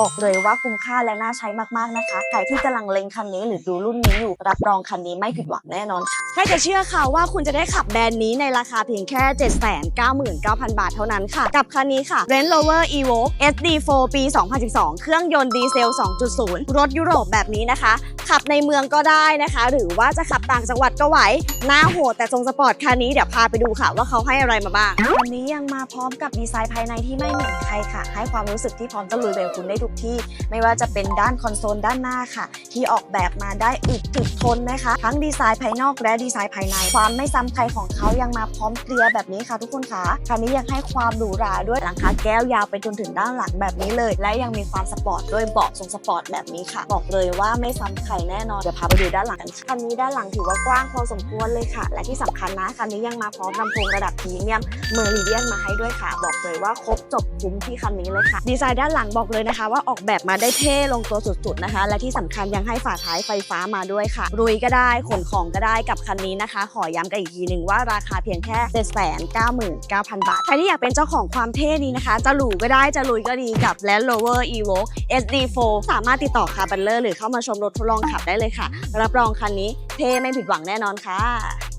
บอกเลยว่าคุ้มค่าและน่าใช้มากๆนะคะ ใครที่กำลังเล็งคันนี้หรือดูรุ่นนี้อยู่รับรองคันนี้ไม่ผิดหวังแน่นอนค่ะใครจะเชื่อค่ะว่าคุณจะได้ขับแบรนด์นี้ในราคาเพียงแค่ 799,000 บาทเท่านั้นค่ะ กับคันนี้ค่ะ Range Rover Evoque SD4 ปี 2012 เครื่องยนต์ดีเซล 2.0 รถยุโรปแบบนี้นะคะ ขับในเมืองก็ได้นะคะ หรือว่าจะขับต่างจังหวัดก็ไหวหน้าโหดแต่ทรงสปอร์ตคันนี้เดี๋ยวพาไปดูค่ะว่าเขาให้อะไรมาบ้างวันนี้ยังมาพร้อมกับดีไซน์ภายในที่ไม่เหมือนใครค่ะ ให้ความรู้สึกที่พร้อมจะลุยไปกับคุณได้ทุกที่ไม่ว่าจะเป็นด้านคอนโซลด้านหน้าค่ะ ที่ออกแบบมาได้อึดถึกทนนะคะ ทั้งดีไซน์ภายนอกและดีไซน์ภายใน ความไม่ซ้ำใครของเขายังมาพร้อมเกลียร์แบบนี้ค่ะ ทุกคนค่ะคันนี้ยังให้ความหรูหราด้วยหลังคาแก้วยาวไปจนถึงด้านหลังแบบนี้เลย และยังมีความสปอร์ตด้วยเบาะทรงสปอร์ตแบบนี้ค่ะ บอกเลยว่าไม่ซ้ำใครแน่นอนเดี๋ยวพาไปดูด้านหลังกันค่ะคันนี้ด้านหลังถือว่ากว้างพอสมควรเลยค่ะ และที่สำคัญนะคันนี้ยังมาพร้อมลำโพงระดับพรีเมียมเมอริเดียนมาให้ด้วยค่ะ บอกเลยว่าครบจบคุ้มที่คันนี้เลยค่ะ ดีไซน์ด้านหลังบอกเลยนะคะว่าออกแบบมาได้เท่ลงตัวสุดๆนะคะ และที่สำคัญยังให้ฝาท้ายไฟฟ้ามาด้วยค่ะ รุยก็ได้ขนของก็ได้กับคันนี้นะคะ ขอย้ำกันอีกทีหนึ่งว่าราคาเพียงแค่ 799,000 บาท ใครที่อยากเป็นเจ้าของความเท่นี้นะคะ จะหรูก็ได้จะลุยก็ดีกับ Land Rover Evoque SD4 สามารถติดต่อคาร์บัลเลอร์หรือเข้ามาชมรถทดลองขับได้เลยค่ะ รับรองคันนี้เท่ไม่ผิดหวังแน่นอนค่ะ